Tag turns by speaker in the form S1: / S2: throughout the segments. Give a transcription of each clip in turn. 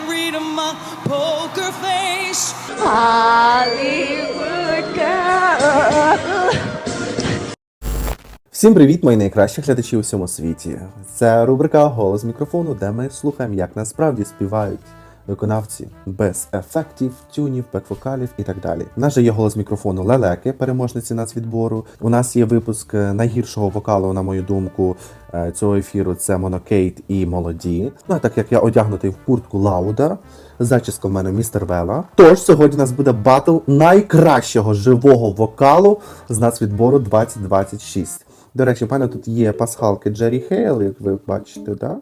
S1: can't read my poker face.
S2: Hollywood girl.
S3: Всім привіт, мої найкращі глядачі у всьому світі. Це рубрика Голос мікрофону, де ми слухаємо, як насправді співають виконавці без ефектів, тюнів, бек-вокалів і так далі. У нас же є голос мікрофону Лелеки, переможниці нацвідбору. У нас є випуск е, найгіршого вокалу, на мою думку, е, цього ефіру. Це Монокейт і молоді. Ну а так як я одягнутий в куртку Лауда. Зачіска в мене містер Вела. Тож сьогодні у нас буде батл найкращого живого вокалу з нацвідбору 2026. До речі, мене тут є пасхалки Джері Хейл, як ви бачите, да?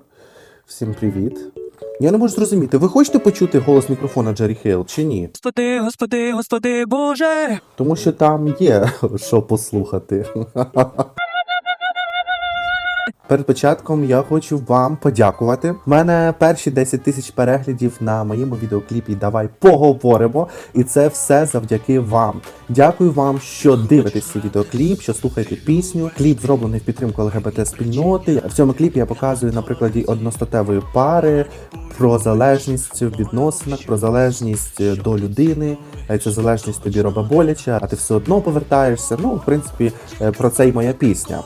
S3: Всім привіт. Я не можу зрозуміти, ви хочете почути голос мікрофона Джері Хейл чи ні?
S1: Господи, господи, господи, Боже.
S3: Тому що там є що послухати. Перед початком я хочу вам подякувати. У мене перші 10 тисяч переглядів на моєму відеокліпі Давай поговоримо. І це все завдяки вам. Дякую вам, що дивитесь цей відеокліп, що слухаєте пісню. Кліп зроблений в підтримку ЛГБТ спільноти. В цьому кліпі я показую на прикладі одностатевої пари про залежність в відносинах, про залежність е, до людини. Е, Ця залежність тобі робить боляче, а ти все одно повертаєшся. Ну, в принципі, е, про це й моя пісня.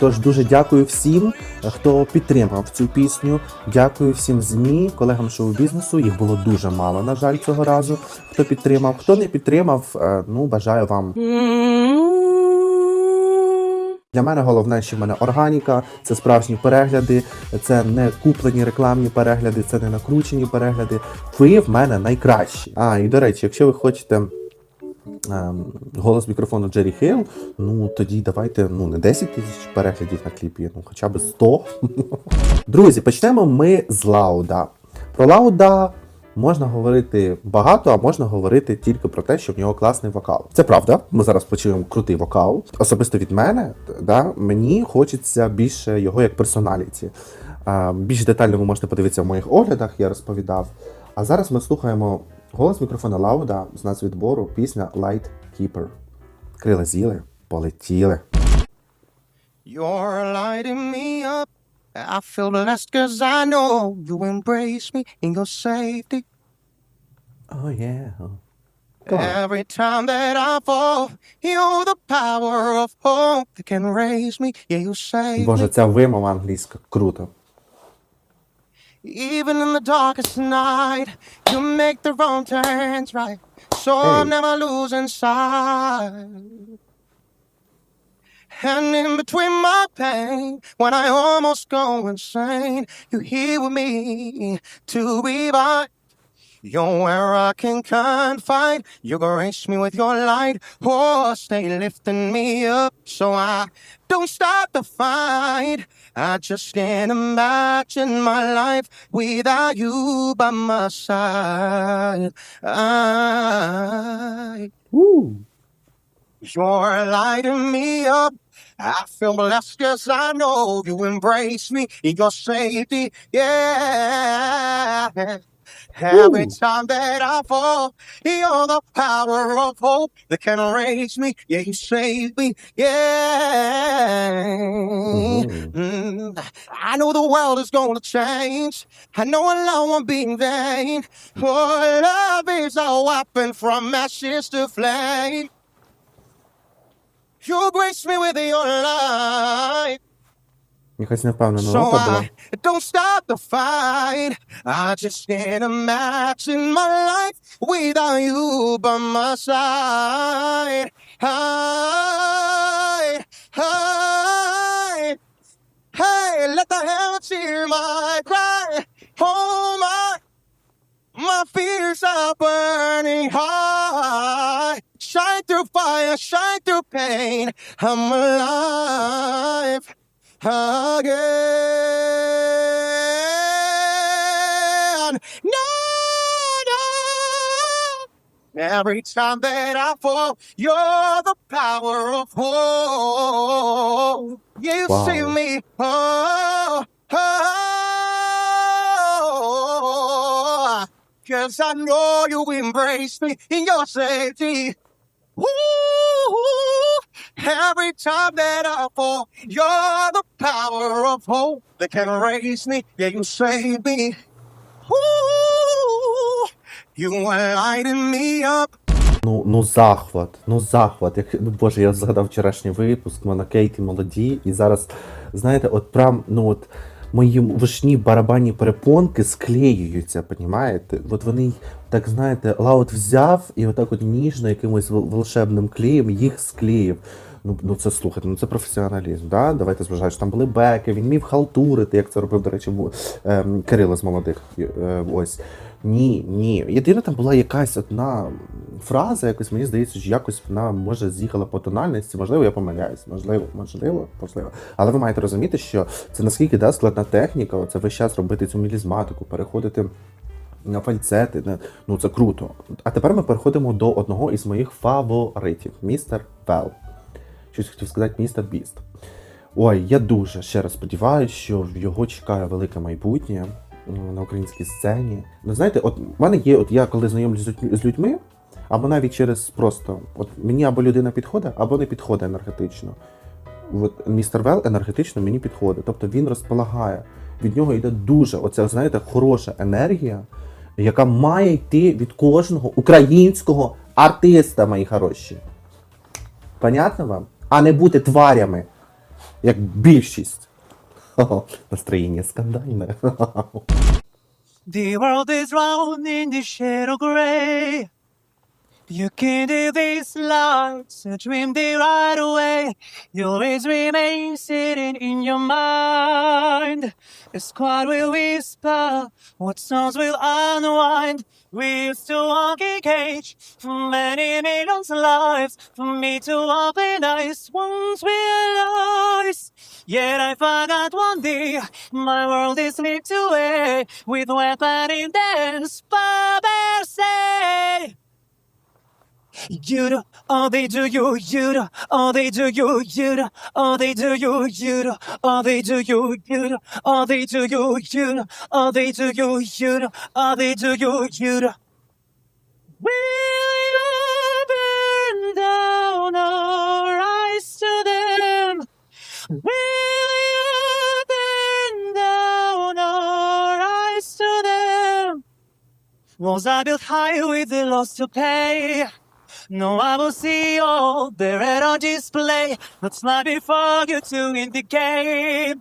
S3: Тож дуже дякую всім, хто підтримав цю пісню. Дякую всім змі, колегам шоу-бізнесу. Їх було дуже мало, на жаль, цього разу. Хто підтримав, хто не підтримав, ну бажаю вам для мене головне, що в мене органіка, це справжні перегляди, це не куплені рекламні перегляди, це не накручені перегляди. Ви в мене найкращі. А, і до речі, якщо ви хочете. ем, Голос мікрофону Джері Хейл, ну тоді давайте ну не 10 тисяч переглядів на кліпі, ну хоча б 100. Друзі, почнемо ми з Лауда. Про Лауда можна говорити багато, а можна говорити тільки про те, що в нього класний вокал. Це правда. Ми зараз почуємо крутий вокал. Особисто від мене, да, мені хочеться більше його як персоналіті. Більш детально ви можете подивитися в моїх оглядах, я розповідав. А зараз ми слухаємо голос мікрофона Лауда з нацвідбору пісня Light Keeper. Крила з'їли, полетіли.
S4: You're lighting me up. I feel blessed cause I know you embrace me in your safety.
S3: Oh yeah.
S4: Every time that I fall, you're the power of hope that can raise me. Yeah, you save
S3: Боже,
S4: me.
S3: ця вимова англійська. Круто.
S4: Even in the darkest night, you make the wrong turns right. So I'm
S3: Hey.
S4: never losing sight. And in between my pain, when I almost go insane, you here with me to be by. You're where I can confide. You grace me with your light. Oh, stay lifting me up so I don't stop the fight. I just can't imagine my life without you by my side. I,
S3: Woo!
S4: you're lighting me up. I feel blessed cause I know you embrace me in your safety. Yeah. Every
S3: Ooh.
S4: time that I fall, you're the power of hope that can raise me. Yeah, you save me. Yeah.
S3: Mhm.
S4: Mm, I know the world is gonna change. I know alone won't be in vain. For love is a weapon from ashes to flame. You grace me with your light.
S3: Якась невпевнена
S4: So
S3: нота була.
S4: I don't stop the fight. I just can't imagine my life without you by my side. I, I, hey, let the heavens hear my cry. Oh my, my fears are burning high. Shine through fire, shine through pain. I'm alive again. No, no. Every time that I fall, you're the power of hope. You
S3: Wow.
S4: see me. Oh oh, oh, oh. Cause I know you embrace me in your safety. Ooh, every time that I fall, you're the power of hope that can raise me. Yeah, you save me. Ooh, You were lighting me up.
S3: Ну, ну захват, ну захват. Як, ну боже, я згадав вчорашній випуск, і зараз, знаєте, от прям, ну от мої вишні барабанні перепонки склеюються, понімаєте? От вони, так знаєте, Лаут взяв і отак от ніжно якимось волшебним клеєм їх склеїв. Ну, ну це слухайте, ну це професіоналізм, да? Давайте зважаємо, що там були беки, він міг халтурити, як це робив, до речі, в- ем, Кирило з молодих. Е, ось. Ні, ні. Єдине там була якась одна фраза, якось мені здається, що якось вона може з'їхала по тональності. Можливо, я помиляюсь. Можливо, можливо, можливо. Але ви маєте розуміти, що це наскільки да, складна техніка, оце весь час робити цю мілізматику, переходити. На фальцети, ну це круто. А тепер ми переходимо до одного із моїх фаворитів містер Вел. Щось хотів сказати, містер Біст. Ой, я дуже ще раз сподіваюся, що його чекає велике майбутнє на українській сцені. Ну, знаєте, от в мене є, от я коли знайомлюсь з людьми, або навіть через просто, от мені або людина підходить, або не підходить енергетично. От містер Вел енергетично мені підходить. Тобто він розполагає. Від нього йде дуже, оце, знаєте, хороша енергія, яка має йти від кожного українського артиста, мої хороші. Понятно вам? А не бути тварями, як більшість. Хо-хо, Настроєння скандальне.
S1: The world is round in the shade of gray. You can do this life, so dream the right away. You always remain sitting in your mind. A squad will whisper, what songs will unwind. We used to walk in cage for many millions of lives. For me to open eyes once realized. Yet I forgot one day, my world is slipped away with weapon in dance. Baba say. You do, all they do you, you all they do you, you all they do you, you all they do you, you all they do you, you all they do you, you all they do you, you. Will you burn down our eyes to them? Will you burn down our eyes to them? Walls are built high with the loss to pay. No, I will see all the red on display. Let's not before you to indicate.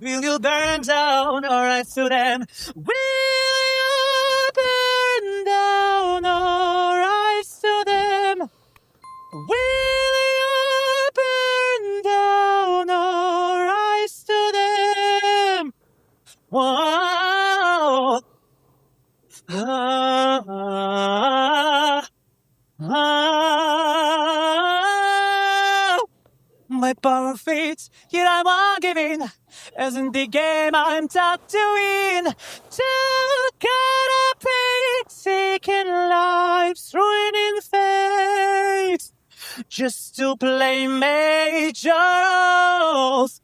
S1: Will you burn down our eyes to them? Will you burn down our eyes to them? Will yet I'm ungiven. As in the game, I'm taught to win. To cut a pain, taking lives, ruining fate. Just to play major roles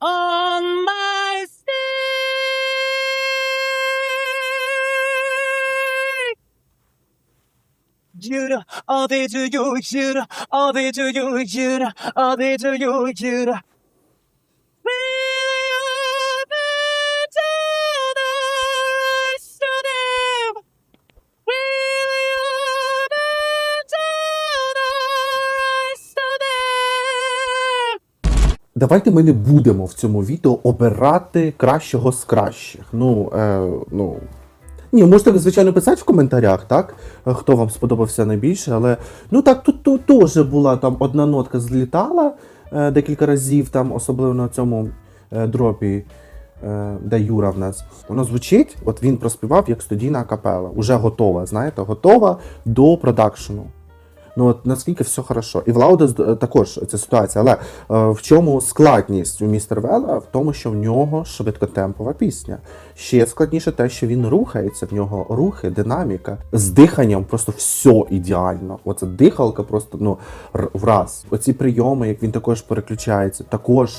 S1: on my You burn down our eyes to them? Will you burn down our eyes to them?
S3: Давайте ми не будемо в цьому відео обирати кращого з кращих. Ну, е, ну. Ні, можете, звичайно, писати в коментарях, так? Хто вам сподобався найбільше, але ну так, тут, тут теж була там одна нотка злітала е, декілька разів, там, особливо на цьому е, дропі, е, де Юра в нас. Воно звучить, от він проспівав як студійна капела. Уже готова, знаєте, готова до продакшену. Ну от наскільки все хорошо. І в Лауда з- також ця ситуація. Але е, в чому складність у містер Вела? В тому, що в нього швидкотемпова пісня. Ще складніше те, що він рухається, в нього рухи, динаміка. З диханням просто все ідеально. Оце дихалка просто ну враз. Оці прийоми, як він також переключається, також.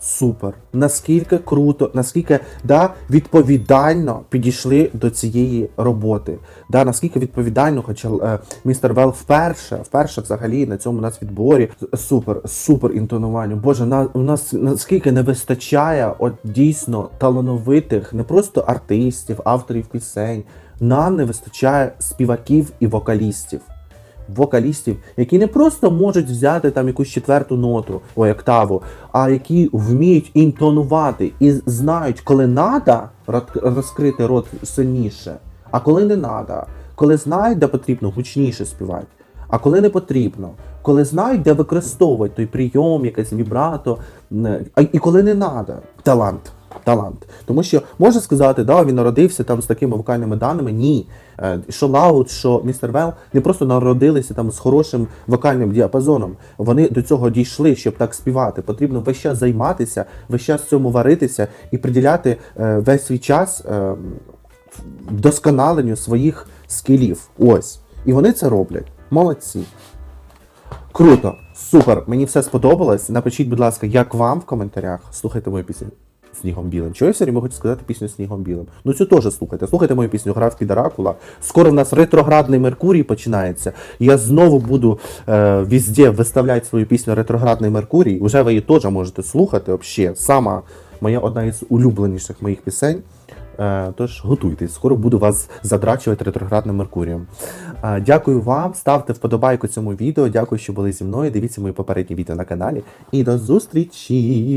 S3: Супер. Наскільки круто, наскільки да, відповідально підійшли до цієї роботи. Да, наскільки відповідально, хоча е, містер Вел вперше, вперше взагалі на цьому нас відборі. Супер, супер інтонування. Боже, на, у нас наскільки не вистачає от дійсно талановитих, не просто артистів, авторів пісень, нам не вистачає співаків і вокалістів. Вокалістів, які не просто можуть взяти там якусь четверту ноту, ой, октаву, а які вміють інтонувати і знають, коли треба розкрити рот сильніше, а коли не треба, коли знають, де потрібно гучніше співати, а коли не потрібно, коли знають, де використовувати той прийом, якесь вібрато, і коли не треба. Талант. Талант. Тому що можна сказати, да, він народився там з такими вокальними даними. Ні. Е, Що Лаут, що Містер Вел не просто народилися там з хорошим вокальним діапазоном. Вони до цього дійшли, щоб так співати. Потрібно весь час займатися, весь час цьому варитися і приділяти е, весь свій час е, вдосконаленню своїх скілів. Ось. І вони це роблять. Молодці. Круто, супер, мені все сподобалось. Напишіть, будь ласка, як вам в коментарях. Слухайте мою пісню Снігом білим. Чого я все время хочу сказати пісню Снігом білим? Ну цю теж слухайте. Слухайте мою пісню Графський Дракула. Скоро в нас ретроградний Меркурій починається. Я знову буду е, везде виставляти свою пісню Ретроградний Меркурій. Уже ви її теж можете слухати. Вообще, сама моя одна із улюбленіших моїх пісень. Е, Тож готуйтесь, скоро буду вас задрачувати ретроградним Меркурієм. Е, Дякую вам, ставте вподобайку цьому відео. Дякую, що були зі мною. Дивіться мої попередні відео на каналі. І до зустрічі!